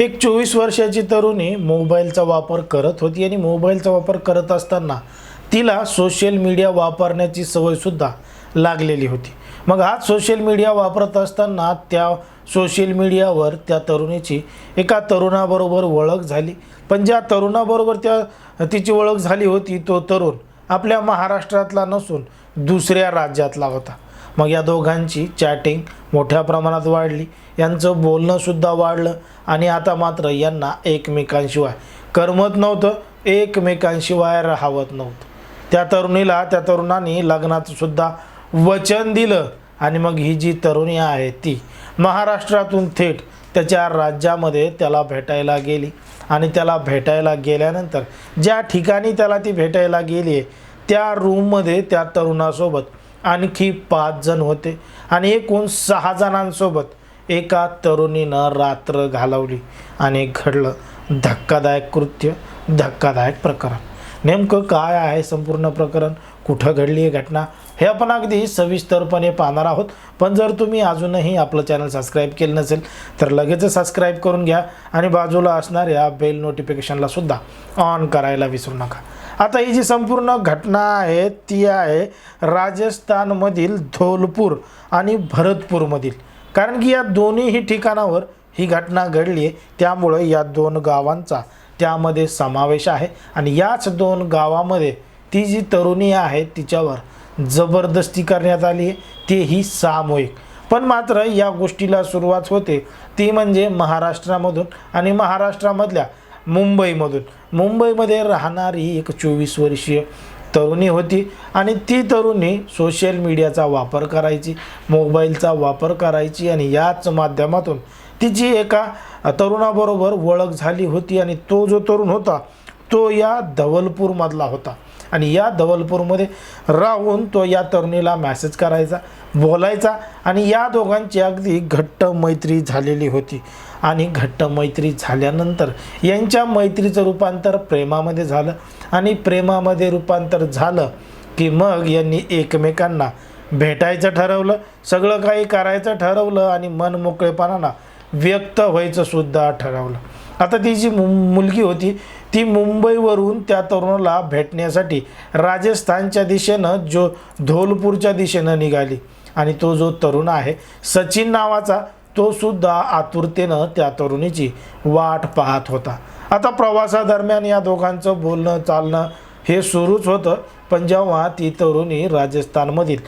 एक चोवीस वर्षाची तरुणी मोबाईलचा वापर करत होती आणि मोबाईलचा वापर करत असताना तिला सोशल मीडिया वापरण्याची सवयसुद्धा लागलेली होती. मग आज सोशल मीडिया वापरत असताना त्या सोशल मीडियावर त्या तरुणीची एका तरुणाबरोबर ओळख झाली. पण ज्या तरुणाबरोबर त्या तिची ओळख झाली होती तो तरुण आपल्या महाराष्ट्रातला नसून दुसऱ्या राज्यातला होता. मग या दोघांची चॅटिंग मोठ्या प्रमाणात वाढली. यांचं बोलणंसुद्धा वाढलं आणि आता मात्र यांना एकमेकांशिवाय करमत नव्हतं. एकमेकांशिवाय राहावत नव्हतं. त्या तरुणीला त्या तरुणांनी लग्नाचंसुद्धा वचन दिलं आणि मग ही जी तरुणी आहे ती महाराष्ट्रातून थेट त्याच्या राज्यामध्ये त्याला भेटायला गेली. आणि त्याला भेटायला गेल्यानंतर ज्या ठिकाणी त्याला ती भेटायला गेली आहे त्या रूममध्ये त्या तरुणासोबत आणखी पाच जण होते. आणि एकूण सहा जणांसोबत एका तरुणीनं रात्र घालवली आणि घडलं धक्कादायक कृत्य धक्कादायक प्रकरण. नेमकं काय आहे संपूर्ण प्रकरण? कुठं घडली आहे घटना? हे आपण अगदी सविस्तरपणे पाहणार आहोत. पण जर तुम्ही अजूनही आपलं चॅनल सबस्क्राईब केलं नसेल तर लगेच सबस्क्राईब करून घ्या आणि बाजूला असणाऱ्या बेल नोटिफिकेशनला सुद्धा ऑन करायला विसरू नका. आता ही जी संपूर्ण घटना आहे ती आहे राजस्थानमधील धौलपूर आणि भरतपूरमधील. कारण की या दोन्हीही ठिकाणावर ही घटना घडली आहे. त्यामुळं या दोन गावांचा त्यामध्ये समावेश आहे. आणि याच दोन गावामध्ये ती जी तरुणी आहे तिच्यावर जबरदस्ती करण्यात आली आहे. तेही सामूहिक. पण मात्र या गोष्टीला सुरुवात होते ती म्हणजे महाराष्ट्रामधून. आणि महाराष्ट्रामधल्या मुंबईमधून. मुंबईमध्ये राहणारी एक चोवीस वर्षीय तरुणी होती आणि ती तरुणी सोशल मीडियाचा वापर करायची मोबाईलचा वापर करायची आणि याच माध्यमातून तिची एका तरुणाबरोबर ओळख झाली होती आणि तो जो तरुण होता तो या धवलपूरमधला होता. आणि या धवलपूरमध्ये राहून तो या तरुणीला मॅसेज करायचा बोलायचा आणि या दोघांची अगदी घट्ट मैत्री झालेली होती. आणि घट्ट मैत्री झाल्यानंतर यांच्या मैत्रीचं रूपांतर प्रेमामध्ये झालं आणि प्रेमामध्ये रूपांतर झालं की मग यांनी एकमेकांना भेटायचं ठरवलं सगळं काही करायचं ठरवलं आणि मन मोकळेपणानं व्यक्त व्हायचं सुद्धा ठरवलं. आता ती जी मु मुलगी होती ती मुंबईवरून त्या तरुणाला भेटण्यासाठी राजस्थानच्या दिशेनं जो धोलपूरच्या दिशेनं निघाली. आणि तो जो तरुण आहे सचिन नावाचा तो सुद्धा आतुरतेनं त्या तरुणीची वाट पाहत होता. आता प्रवासादरम्यान या दोघांचं बोलणं चालणं हे सुरूच होतं पण जेव्हा ती तरुणी राजस्थानमधील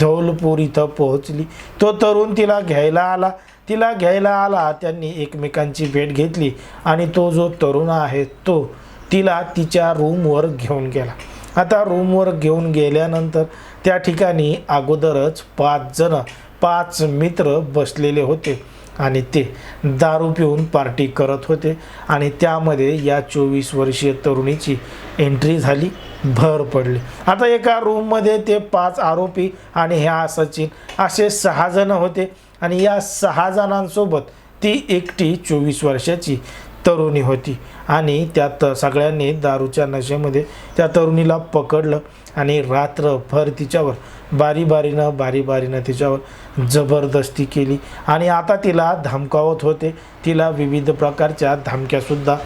धौलपूर इथं पोहोचली तो तरुण तिला घ्यायला आला. तिला घ्यायला आला त्यांनी एकमेकांची भेट घेतली आणि तो जो तरुण आहे तो तिला तिच्या रूमवर घेऊन गेला. आता रूमवर घेऊन गेल्यानंतर त्या ठिकाणी अगोदरच पाच जण पाच मित्र बसलेले होते आणि ते दारू पिऊन पार्टी करत होते आणि त्यामध्ये या चोवीस वर्षीय तरुणीची एंट्री झाली भर पडली. आता एका रूममध्ये ते पाच आरोपी आणि ह्या सचिन असे सहा जण होते. आणि या सहा जणांसोबत ती एकटी चोवीस वर्षाची तरुणी होती. आणि त्यात सगळ्यांनी दारूच्या नशेमध्ये त्या तरुणीला पकडलं आणि रात्रभर तिच्यावर बारी बारीनं बारी बारीनं तिच्यावर जबरदस्ती केली. आणि आता तिला धमकावत होते. तिला विविध प्रकारच्या धमक्यासुद्धा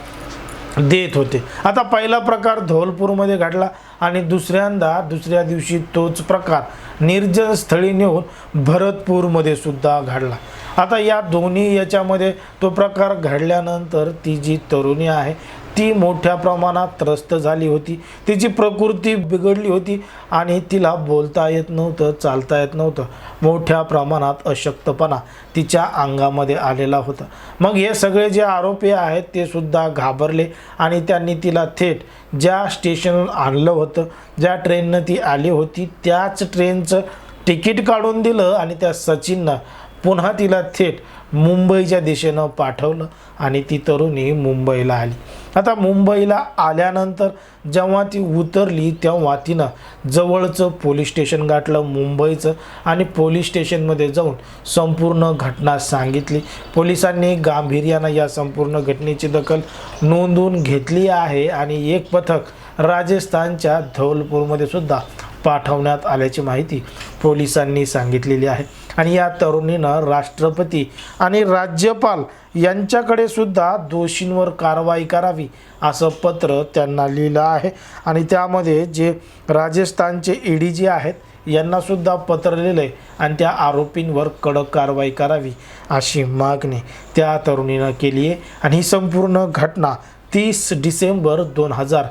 देत होते. आता पहिला प्रकार धौलपूरमध्ये घडला आणि दुसऱ्यांदा दुसऱ्या दिवशी तोच प्रकार निर्जन स्थळी नेऊन भरतपूरमध्ये सुद्धा घडला. आता या दोन्ही याच्यामध्ये तो प्रकार घडल्यानंतर ती जी तरुणी आहे ती मोठ्या प्रमाणात त्रस्त झाली होती. तिची प्रकृती बिघडली होती आणि तिला बोलता येत नव्हतं चालता येत नव्हतं. मोठ्या प्रमाणात अशक्तपणा तिच्या अंगामध्ये आलेला होता. मग हे सगळे जे आरोपी आहेत ते सुद्धा घाबरले आणि त्यांनी तिला थेट ज्या स्टेशनवर आणलं होतं ज्या ट्रेननं ती आली होती त्याच ट्रेनचं तिकीट काढून दिलं आणि त्या सचिननं पुन्हा तिला थेट मुंबईच्या दिशेनं पाठवलं आणि ती तरुणी मुंबईला आली. आता मुंबईला आल्यानंतर जेव्हा ती उतरली तेव्हा तिनं जवळचं पोलीस स्टेशन गाठलं मुंबईचं आणि पोलीस स्टेशनमध्ये जाऊन संपूर्ण घटना सांगितली. पोलिसांनी गांभीर्यानं या संपूर्ण घटनेची दखल नोंदवून घेतली आहे आणि एक पथक राजस्थानच्या धौलपूरमध्ये सुद्धा पाठवण्यात आल्याची माहिती पोलिसांनी सांगितलेली आहे. आणि या तरुणीनं राष्ट्रपती आणि राज्यपाल यांच्याकडे सुद्धा दोषींवर कारवाई करावी असं पत्र त्यांना लिहिलं आहे. आणि त्यामध्ये जे राजस्थानचे ईडी जे आहेत यांनासुद्धा पत्र लिहिलं आहे आणि त्या आरोपींवर कडक कारवाई करावी अशी मागणी त्या तरुणीनं केली आहे. आणि ही संपूर्ण घटना तीस डिसेंबर दोन हजार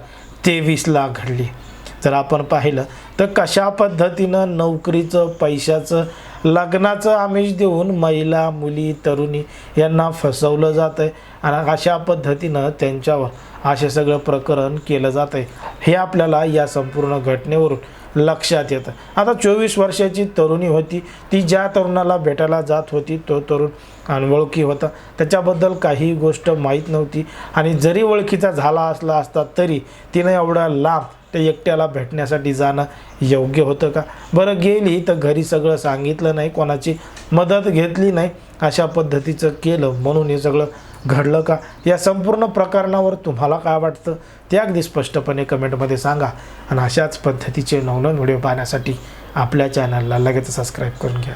तेवीसला घडली. जर आपण पाहिलं तर कशा पद्धतीनं नोकरीचं पैशाचं लग्नाचं आमिष देऊन महिला मुली तरुणी यांना फसवलं जातं आहे आणि अशा पद्धतीनं त्यांच्यावर असे सगळं प्रकरण केलं जातं आहे हे आपल्याला या संपूर्ण घटनेवरून लक्षात येतं. आता चोवीस वर्षाची तरुणी होती ती ज्या तरुणाला भेटायला जात होती तो तरुण अनवळखी होता. त्याच्याबद्दल काही गोष्ट माहीत नव्हती आणि जरी ओळखीचा झाला असला असता तरी तिनं एवढा लांब ते एकट्याला भेटण्यासाठी जाणं योग्य होतं का? बरं गेली तर घरी सगळं सांगितलं नाही कोणाची मदत घेतली नाही अशा पद्धतीचं केलं म्हणून हे सगळं घडलं का? या संपूर्ण प्रकरणावर तुम्हाला काय वाटतं? ते अगदी स्पष्टपणे कमेंटमध्ये सांगा. आणि अशाच पद्धतीचे नवनवीन व्हिडिओ पाहण्यासाठी आपल्या चॅनलला लगेच सबस्क्राईब करून घ्या.